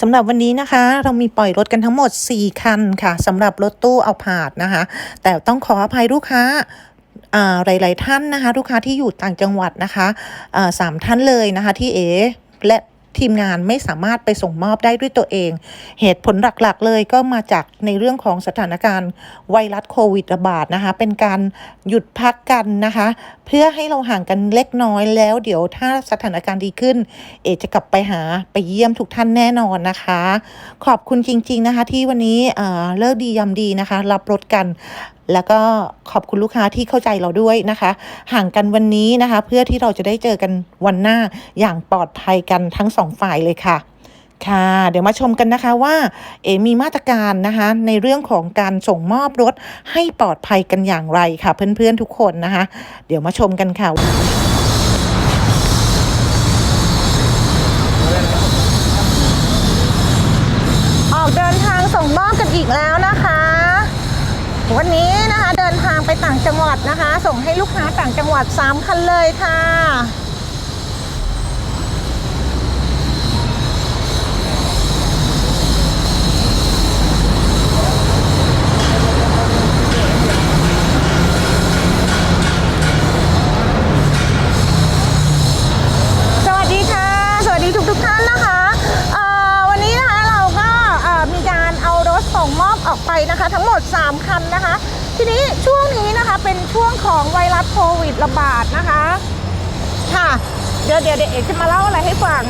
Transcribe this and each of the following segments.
สำหรับวันนี้นะคะ เรามีปล่อยรถกันทั้งหมด 4 คันค่ะสำหรับรถตู้เอาผาดนะคะ แต่ต้องขออภัยลูกค้าอ่าหลาย ๆ ท่านนะคะ ลูกค้าที่อยู่ต่างจังหวัดนะคะอ่าสามท่านเลยนะคะที่เอและ ทีมงานไม่สามารถไปส่งมอบได้ด้วยตัวเอง เหตุผลหลักๆ เลยก็มาจากในเรื่องของสถานการณ์ไวรัสโควิดระบาดนะคะเป็นการหยุดพักกันนะคะ เพื่อให้เราห่างกันเล็กน้อยแล้ว เดี๋ยวถ้าสถานการณ์ดีขึ้น เอจะกลับไปหาไปเยี่ยมทุกท่านแน่นอนนะคะ ขอบคุณจริง ๆนะคะ ที่วันนี้เอ่อเลิกดียำดีนะคะ รับรถกัน แล้วก็ขอบคุณลูกค้าที่เข้าใจเราด้วยนะคะ ห่างกันวันนี้นะคะ เพื่อที่เราจะได้เจอกันวันหน้าอย่างปลอดภัยกันทั้งสองฝ่ายเลยค่ะค่ะ เดี๋ยวมาชมกันนะคะว่า เอมีมาตรการนะคะ ในเรื่องของการส่งมอบรถให้ปลอดภัยกันอย่างไรค่ะ เพื่อนๆทุกคนนะคะ เดี๋ยวมาชมกันค่ะออกเดินทางส่งมอบกันอีกแล้วนะคะ วันนี้นะคะเดินทางไปต่างจังหวัดนะคะ ส่งให้ลูกค้าต่างจังหวัด 3 คันเลยค่ะ สวัสดีค่ะ สวัสดีทุกทุกท่านนะคะเอ่อวันนี้นะคะเราก็เอ่อมีการเอารถส่งมอบออกไปนะคะ ทั้งหมด 3 คัน นะคะ ทีนี้ช่วงนี้นะคะเป็นช่วงของไวรัสโควิดระบาดนะคะ ค่ะ เดี๋ยวเดี๋ยวเดี๋ยวเอกจะมาเล่าอะไรให้ฟัง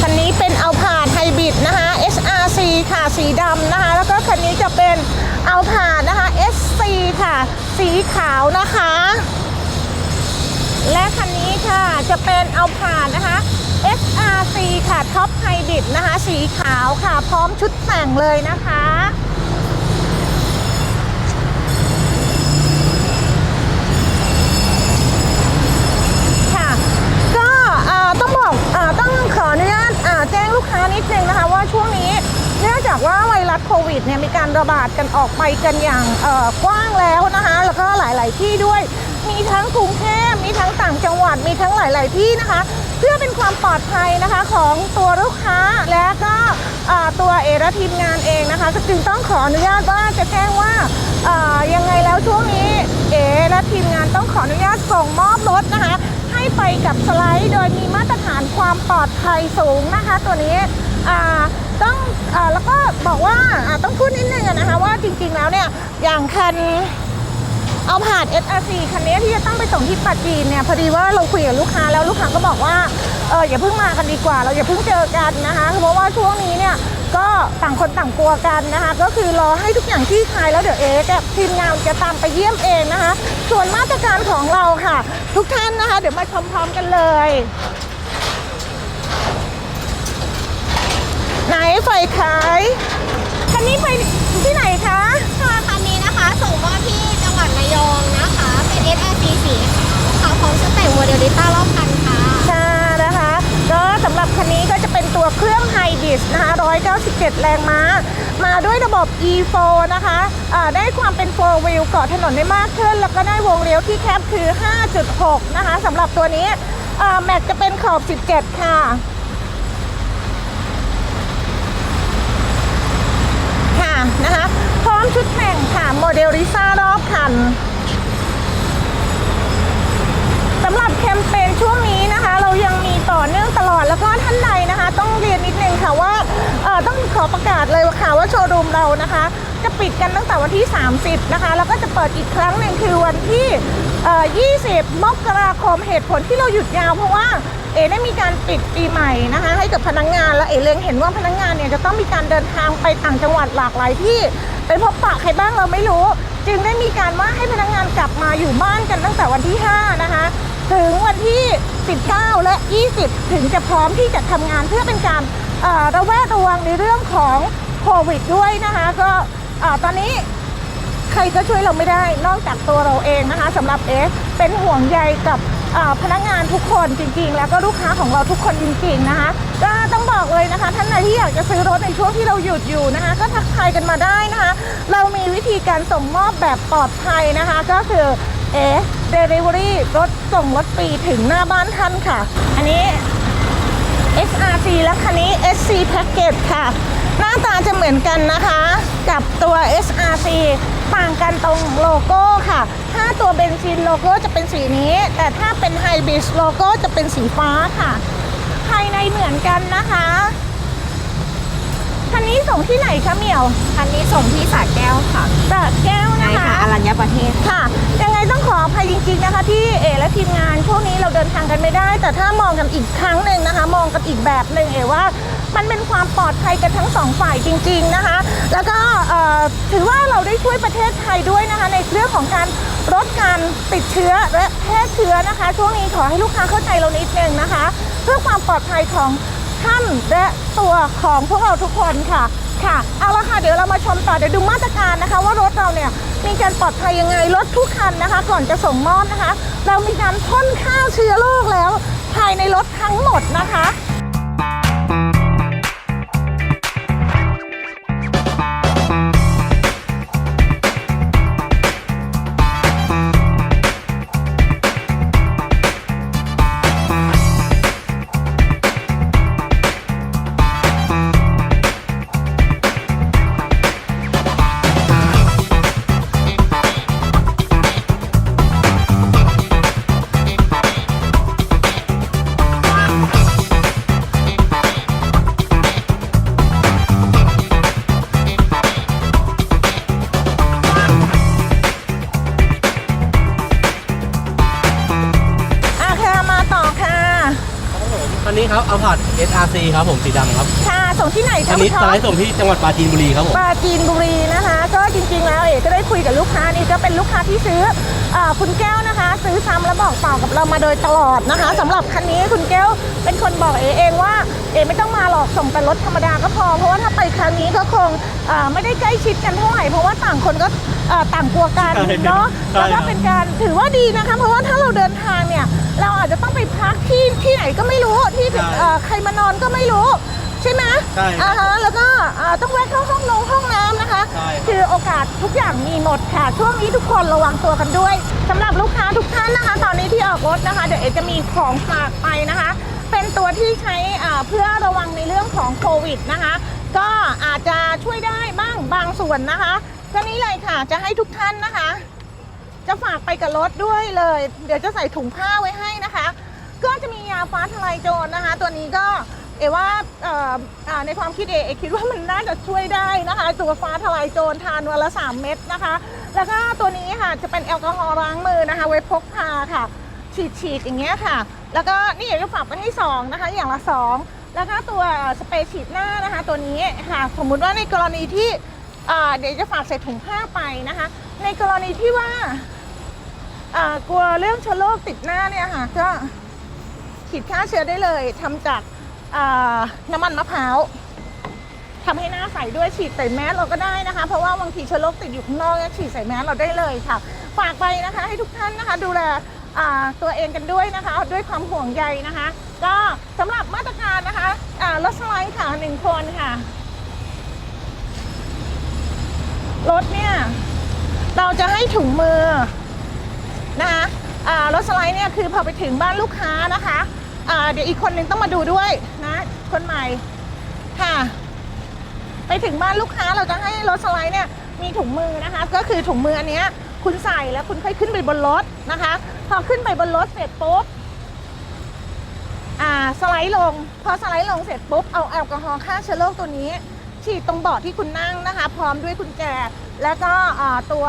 คันนี้เป็นเอาผ่าดไฮบริดนะคะ SRC ค่ะสีดำนะคะ แล้วก็คันนี้จะเป็นเอาผ่าดนะคะ SC ค่ะ สีขาวนะคะ และคันนี้ค่ะจะเป็นเอาผ่าดนะคะ RC ค่ะท็อปไฮบริดนะคะ สีขาวค่ะ พร้อมชุดแต่งเลยนะคะค่ะก็เอ่อต้องบอกเอ่อต้องขออนุญาตอ่าแจ้งลูกค้านิดนึงนะคะว่าช่วงนี้เนื่องจากว่าไวรัสโควิดเนี่ยมีการระบาดกันออกไปกันอย่างกว้างแล้วนะคะ แล้วก็หลาย ๆ ที่ด้วย มีทั้งกรุงเทพมีทั้งต่างจังหวัดมีทั้งหลาย ๆ ที่นะคะ พื่อเป็นความปลอดภัยนะคะของตัวลูกค้าและก็ตัวเอและทีมงานเองนะคะจึงต้องขออนุญาตว่าจะแจ้งว่ายังไงแล้วช่วงนี้เอและทีมงานต้องขออนุญาตส่งมอบรถนะคะ ให้ไปกับสไลด์ โดยมีมาตรฐานความปลอดภัยสูงนะคะ ตัวนี้ต้องอแล้วก็บอกว่าต้องพูดนิดนึงนะคะว่าจริงๆแล้วเนี่ยอย่างคัน เอาผ่าน SRC คันนี้ที่จะต้องไปส่งที่ปัจจีนเนี่ยพอดีว่าเราคุยกับลูกค้าแล้วลูกค้าก็บอกว่าเอออย่าเพิ่งมากันดีกว่า เราอย่าเพิ่งเจอกันนะคะเพราะว่าช่วงนี้เนี่ยก็ต่างคนต่างกลัวกันนะคะ ก็คือรอให้ทุกอย่างที่คลายแล้วเดี๋ยวเอ๊กับทีมงานจะตามไปเยี่ยมเองนะคะ ส่วนมาตรการของเราค่ะ ทุกท่านนะคะ เดี๋ยวมาชมพร้อมกันเลย ไหนไฟขายคันนี้ไปที่ไหนคะ ค่ะคันนี้นะคะ ส่งมอบที่ ระยองนะคะ เป็น SRC สีขาวพร้อมสเต็ปโมเดลดิต้ารอบคันค่ะ ค่ะนะคะ ก็สำหรับคันนี้ก็จะเป็นตัวเครื่องไฮบริดนะคะ 197 แรงม้า มาด้วยระบบ e4 นะคะอ่าได้ความเป็น 4 wheel เกาะถนนได้มากขึ้น แล้วก็ได้วงเลี้ยวที่แคบคือ 5.6 นะคะสำหรับตัวนี้แม็กจะเป็นขอบ 17 ค่ะค่ะนะคะ ร้อมชุดแข่งค่ะโมเดลลิซ่ารอบคันสำหรับแคมเปญช่วงนี้นะคะ เรายังมีต่อเนื่องตลอดแล้วก็ท่านใดนะคะ ต้องเรียนนิดนึงค่ะว่าต้องขอประกาศเลยค่ะว่าโชว์รูมเรานะคะ จะปิดกันตั้งแต่วันที่ 30 นะคะ แล้วก็จะเปิดอีกครั้งหนึ่งคือวันที่ 20 มกราคมเหตุผลที่เราหยุดยาวเพราะว่าเอได้มีการปิดปีใหม่นะคะ ให้กับพนักงานและเอเล็งเห็นว่าพนักงานเนี่ยจะต้องมีการเดินทางไปต่างจังหวัดหลากหลายที่ไปพบปะใครบ้างเราไม่รู้ จึงได้มีการว่าให้พนักงานกลับมาอยู่บ้านกันตั้งแต่วันที่ 5 นะคะ ถึงวันที่ 19 และ 20 ถึงจะพร้อมที่จะทำงานเพื่อเป็นการระแวดระวังในเรื่องของโควิดด้วยนะคะก็ อตอนนี้ใครก็ช่วยเราไม่ได้นอกจากตัวเราเองนะคะสำหรับเอฟเป็นห่วงใยกับพนักงานทุกคนจริงๆ แล้วก็ลูกค้าของเราทุกคนจริงๆนะคะก็ต้องบอกเลยนะคะท่านใดที่อยากจะซื้อรถในช่วงที่เราหยุดอยู่นะคะ ก็ทักทายกันมาได้นะคะ เรามีวิธีการส่งมอบแบบปลอดภัยนะคะ ก็คือเอ Delivery รถส่งรถฟรีถึงหน้าบ้านท่านค่ะ อันนี้ SRC และคันนี้ SC Package ค่ะ หน้าตาจะเหมือนกันนะคะกับ ตัว SRC ต่างกันตรงโลโก้ค่ะ ถ้าตัวเบนซินโลโก้จะเป็นสีนี้ แต่ถ้าเป็นไฮบริดโลโก้จะเป็นสีฟ้าค่ะ ภายในเหมือนกันนะคะคันนี้ส่งที่ไหนคะเหมียว คันนี้ส่งที่สระแก้วค่ะสระแก้วใช่นะคะค่ะอรัญญประเทศค่ะ ยังไงต้องขออภัยจริง ๆ นะคะที่เอและทีมงานช่วงนี้เราเดินทางกันไม่ได้ แต่ถ้ามองกันอีกครั้งหนึ่งนะคะ มองกันอีกแบบหนึ่งเอว่า มันเป็นความปลอดภัยกันทั้งสองฝ่ายจริง ๆนะคะ แล้วก็ถือว่าเราได้ช่วยประเทศไทยด้วยนะคะ ในเรื่องของการลดการติดเชื้อและแพร่เชื้อนะคะ ช่วงนี้ขอให้ลูกค้าเข้าใจเรานิดนึงนะคะ เพื่อความปลอดภัยของท่านและตัวของพวกเราทุกคนค่ะค่ะเอาละค่ะเดี๋ยวเรามาชมต่อเดี๋ยวดูมาตรการนะคะ ว่ารถเราเนี่ยมีการปลอดภัยยังไงรถทุกคันนะคะ ก่อนจะส่งมอบนะคะ เรามีการพ่นฆ่าเชื้อโรคแล้ว ภายในรถทั้งหมดนะคะ SRC ครับผมสีดำครับ ค่ะส่งที่ไหนคัคะนนี้คุณสท็อไลปด์ส่งที่จังหวัดปราจีนบุรีครับผม ปราจีนบุรีนะคะ ก็จริงๆแล้วเอกก็ได้คุยกับลูกค้านี่ก็เป็นลูกค้าที่ซื้อเออคุณแก้วนะคะ ซื้อซ้ำแล้วบอกต่อกับเรามาโดยตลอดนะคะสำหรับคันนี้คุณแก้วเป็นคนบอกเอเองว่าเอไม่ต้องมาหรอกส่งแต่รถธรรมดาก็พอเพราะว่าถ้าไปครั้งนี้ก็คงเอ่อไม่ได้ใกล้ชิดกันเท่าไหร่เพราะว่าต่างคนก็ เอ่อต่างกลัวกันใช่เนาะใช่แล้วก็เป็นการถือว่าดีนะคะ เพราะว่าถ้าเราเดินทางเนี่ย เราอาจจะต้องไปพักที่ที่ไหนก็ไม่รู้ที่เอ่อใครมานอนก็ไม่รู้ ใช่ไหมใช่อ่าฮะแล้วก็อ่าต้องแวะเข้าห้องนงห้องน้ำนะคะ ใช่ครับ คือโอกาสทุกอย่างมีหมดค่ะ ช่วงนี้ทุกคนระวังตัวกันด้วยสำหรับลูกค้าทุกท่านนะคะ ตอนนี้ที่ออกรถนะคะ เดี๋ยวเอจะมีของฝากไปนะคะ เป็นตัวที่ใช้อ่าเพื่อระวังในเรื่องของโควิดนะคะ ก็อาจจะช่วยได้บ้างบางส่วนนะคะ ก็นี่เลยค่ะ จะให้ทุกท่านนะคะ จะฝากไปกับรถด้วยเลย เดี๋ยวจะใส่ถุงผ้าไว้ให้นะคะ ก็จะมียาฟ้าทลายโจรนะคะ ตัวนี้ก็เอว่าในความคิดเอเอคิดว่ามันน่าจะช่วยได้นะคะ ตัวฟ้าทลายโจรทานวันละ 3 เม็ดนะคะ แล้วก็ตัวนี้ค่ะจะเป็นแอลกอฮอล์ล้างมือนะคะ ไว้พกพาค่ะ ฉีดฉีดๆอย่างเงี้ยค่ะ แล้วก็นี่เอกจะฝากไปให้สองนะคะ อย่างละสองแล้วก็ตัวสเปรย์ฉีดหน้านะคะ ตัวนี้ค่ะ สมมุติว่าในกรณีที่ เดี๋ยวจะฝากใส่ถุงผ้าไปนะคะ ในกรณีที่ว่ากลัวเรื่องเชื้อโรคติดหน้าเนี่ยค่ะก็ฉีดฆ่าเชื้อได้เลยทำจากน้ำมันมะพร้าวทำให้หน้าใสด้วยฉีดใส่แมสเราก็ได้นะคะ เพราะว่าบางทีเชื้อโรคติดอยู่ข้างนอกเนี่ยฉีดใส่แมสเราได้เลยค่ะ ฝากไปนะคะให้ทุกท่านนะคะ ดูแลตัวเองกันด้วยนะคะ ด้วยความห่วงใยนะคะ ก็สำหรับมาตรการนะคะอ่ารถสไลด์ค่ะหนึ่งคนค่ะ รถเนี่ย เราจะให้ถุงมือนะคะรถสไลด์เนี่ยคือพอไปถึงบ้านลูกค้านะคะเดี๋ยวอีกคนนึงต้องมาดูด้วยนะ คนใหม่ค่ะ ไปถึงบ้านลูกค้าเราจะให้รถสไลด์เนี่ยมีถุงมือนะคะ ก็คือถุงมืออันเนี้ยคุณใส่แล้วคุณค่อยขึ้นไปบนรถนะคะ พอขึ้นไปบนรถเสร็จปุ๊บอ่าสไลด์ลง พอสไลด์ลงเสร็จปุ๊บเอาแอลกอฮอล์ฆ่าเชื้อโรคตัวนี้ ฉีดตรงเบาะที่คุณนั่งนะคะ พร้อมด้วยกุญแจแล้วก็ตัว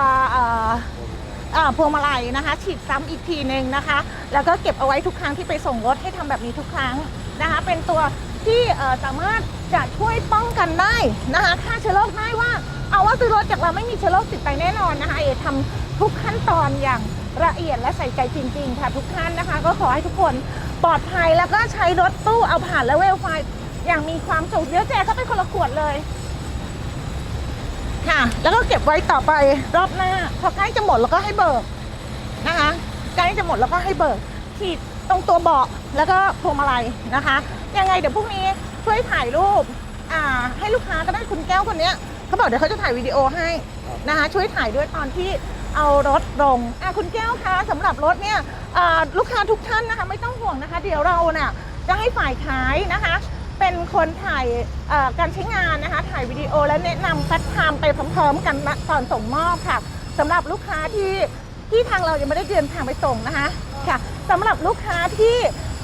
พวงมาลัยนะคะ ฉีดซ้ำอีกทีหนึ่งนะคะ แล้วก็เก็บเอาไว้ทุกครั้งที่ไปส่งรถให้ทำแบบนี้ทุกครั้งนะคะ เป็นตัวที่สามารถจะช่วยป้องกันได้นะคะฆ่าเชื้อโรคได้ว่า เอาว่าซื้อรถจากเราไม่มีเชื้อโรคติดไปแน่นอนนะคะเอทำทุกขั้นตอนอย่างละเอียดและใส่ใจจริง ๆ ค่ะทุกท่านนะคะ ก็ขอให้ทุกคนปลอดภัยแล้วก็ใช้รถตู้เอาผ่านและเวลไฟ อย่างมีความสุขเดี๋ยวแจกเข้าไปคนละขวดเลย ค่ะ แล้วก็เก็บไว้ต่อไปรอบหน้า พอใกล้จะหมดแล้วก็ให้เบิกนะคะใกล้จะหมดแล้วก็ให้เบิกฉีดตรงตัวเบาะแล้วก็พวงมาลัยนะคะยังไงเดี๋ยวพรุ่งนี้ช่วยถ่ายรูปอ่าให้ลูกค้าก็ได้คุณแก้วคนเนี้ยเขาบอกเดี๋ยวเขาจะถ่ายวิดีโอให้นะคะ ช่วยถ่ายด้วยตอนที่เอารถลงอะคุณแก้วคะสำหรับรถเนี่ยอ่าลูกค้าทุกท่านนะคะ ไม่ต้องห่วงนะคะ เดี๋ยวเราเนี่ยจะให้ฝ่ายขายนะคะ เป็นคนถ่ายเอ่อการใช้งานนะคะถ่ายวิดีโอและแนะนำแฟตไทม์ไปพร้อมๆกันณตอนส่งมอบค่ะสำหรับลูกค้าที่ที่ทางเรายังไม่ได้เดินทางไปส่งนะคะค่ะสำหรับลูกค้าที่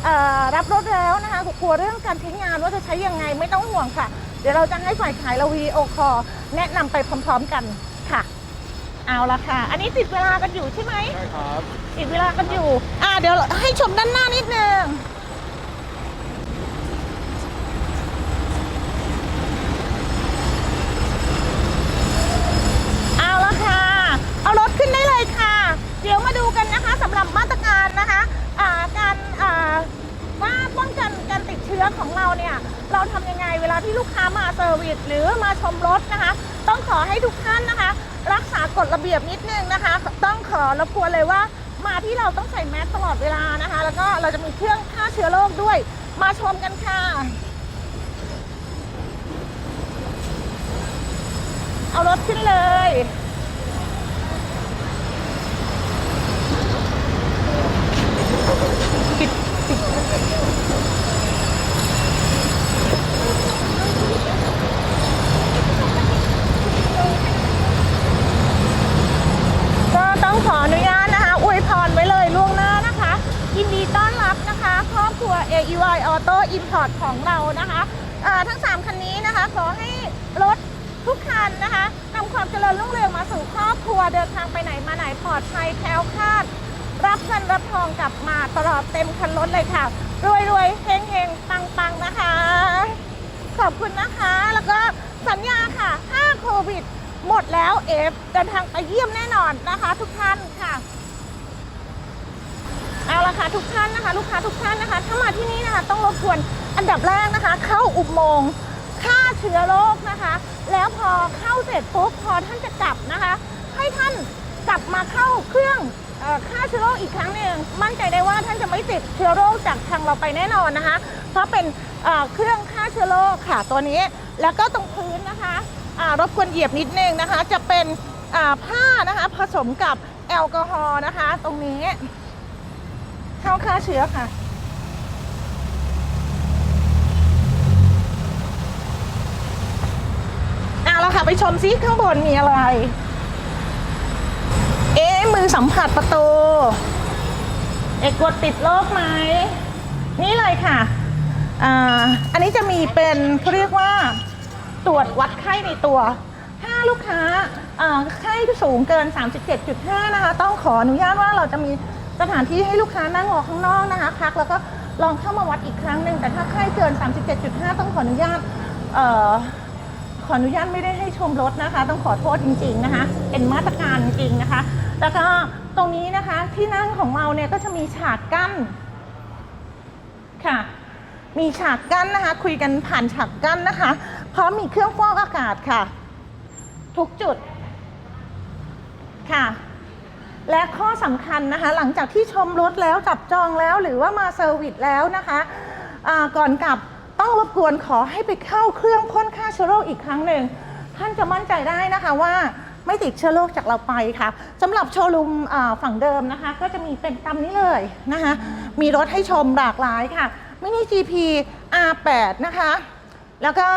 เอ่อรับรถแล้วนะคะกลัวเรื่องการใช้งานว่าจะใช้ยังไงไม่ต้องห่วงค่ะ เดี๋ยวเราจะให้ฝ่ายขายเราวิดีโอคอลแนะนำไปพร้อมๆกันค่ะ เอาละค่ะ อันนี้ติดเวลากันอยู่ใช่ไหมใช่ครับติดเวลากันอยู่ อ่าเดี๋ยวให้ชมด้านหน้านิดนึง เอาละค่ะ เอารถขึ้นได้เลยค่ะ เดี๋ยวมาดูกันนะคะสำหรับมาตรการนะคะอ่าการอ่าว่าป้องกัน การติดเชื้อของเราเนี่ย เราทำยังไงเวลาที่ลูกค้ามาเซอร์วิสหรือมาชมรถนะคะ ต้องขอให้ทุกท่านนะคะ รักษากฎระเบียบนิดนึงนะคะ ต้องขอรบกวนเลยว่า มาที่เราต้องใส่แมสตลอดเวลานะคะ แล้วก็เราจะมีเครื่องฆ่าเชื้อโรคด้วย มาชมกันค่ะ เอารถขึ้นเลย ปิดปิดก็ต้องขออนุญาตนะคะ อวยพรไว้เลยล่วงหน้านะคะ ยินดีต้อนรับนะคะ ครอบครัว AEY Auto Import ของเรานะคะทั้ง 3 คันนี้นะคะ ขอให้รถทุกคันนะคะนำความเจริญรุ่งเรืองมาสู่ครอบครัวเดินทางไปไหนมาไหนปลอดภัยแคล้วคลาด รับเงินรับทองกลับมาตลอดเต็มคันรถเลยค่ะ รวยรวยเฮงเฮงปังปังนะคะ ขอบคุณนะคะ แล้วก็สัญญาค่ะ ถ้าโควิด หมดแล้วเอฟเดินทางไปเยี่ยมแน่นอนนะคะ ทุกท่านค่ะเอาละค่ะทุกท่านนะคะ ลูกค้าทุกท่านนะคะ ถ้ามาที่นี่นะคะ ต้องรบกวน อันดับแรกนะคะ เข้าอุโมงค์ฆ่าเชื้อโรคนะคะ แล้วพอเข้าเสร็จปุ๊บพอท่านจะกลับนะคะ ให้ท่านกลับมาเข้าเครื่องเอ่อฆ่าเชื้อโรคอีกครั้งหนึ่งมั่นใจได้ว่าท่านจะไม่ติดเชื้อโรคจากทางเราไปแน่นอนนะคะ เพราะเป็นเครื่องฆ่าเชื้อโรคค่ะตัวนี้ แล้วก็ตรงพื้นนะคะรบกวนเหยียบนิดนึงนะคะ จะเป็นผ้านะคะผสมกับแอลกอฮอล์นะคะ ตรงนี้เข้าฆ่าเชื้อค่ะ เอาค่ะ ไปชมซิข้างบนมีอะไร เอ๊มือสัมผัสประตู เอกกดติดโรคไหม นี่เลยค่ะอ่าอันนี้จะมีเป็นเขาเรียกว่าตรวจวัดไข้ในตัว ถ้าลูกค้าไข้สูงเกิน 37.5 นะคะ ต้องขออนุญาตว่าเราจะมีสถานที่ให้ลูกค้านั่งรอข้างนอกนะคะพักแล้วก็ลองเข้ามาวัดอีกครั้งหนึ่งแต่ถ้าไข้เกิน 37.5 ต้องขออนุญาตเอ่อ ขออนุญาตไม่ได้ให้ชมรถนะคะ ต้องขอโทษจริง ๆนะคะ เป็นมาตรการจริงๆนะคะ แล้วก็ตรงนี้นะคะที่นั่งของเราเนี่ยก็จะมีฉากกั้นค่ะ มีฉากกั้นนะคะ คุยกันผ่านฉากกั้นนะคะพร้อมมีเครื่องฟอกอากาศค่ะ ทุกจุดค่ะ และข้อสำคัญนะคะ หลังจากที่ชมรถแล้วจับจองแล้วหรือว่ามาเซอร์วิสแล้วนะคะก่อนกลับ ต้องรบกวนขอให้ไปเข้าเครื่องพ่นฆ่าเชื้อโรคอีกครั้งหนึ่งท่านจะมั่นใจได้นะคะว่าไม่ติดเชื้อโรคจากเราไปค่ะสำหรับโชว์รูมฝั่งเดิมนะคะ ก็จะมีเป็นตามนี้เลยนะคะ มีรถให้ชมหลากหลายค่ะมินิ GP R8 นะคะ แล้วก็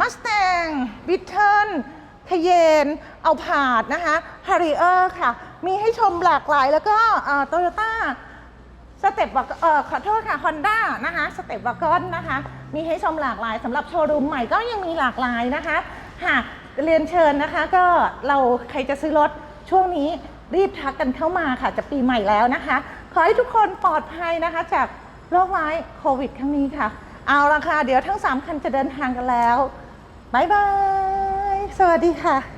มัสแตงบิทเทิลทเยนเอาผาดนะคะฮาริเออร์ค่ะ มีให้ชมหลากหลายแล้วก็โตโยต้า สเต็ปวเอ่อขอโทษค่ะฮอนด้านะคะสเต็ปวากอนนะคะ มีให้ชมหลากหลายสำหรับโชว์รูมใหม่ก็ยังมีหลากหลายนะคะหากเรียนเชิญนะคะ ก็เราใครจะซื้อรถช่วงนี้รีบทักกันเข้ามาค่ะจะปีใหม่แล้วนะคะ ขอให้ทุกคนปลอดภัยนะคะ จากโรคร้ายโควิดครั้งนี้ค่ะ เอาละค่ะ เดี๋ยวทั้ง 3 คันจะเดินทางกันแล้วบายบาย สวัสดีค่ะ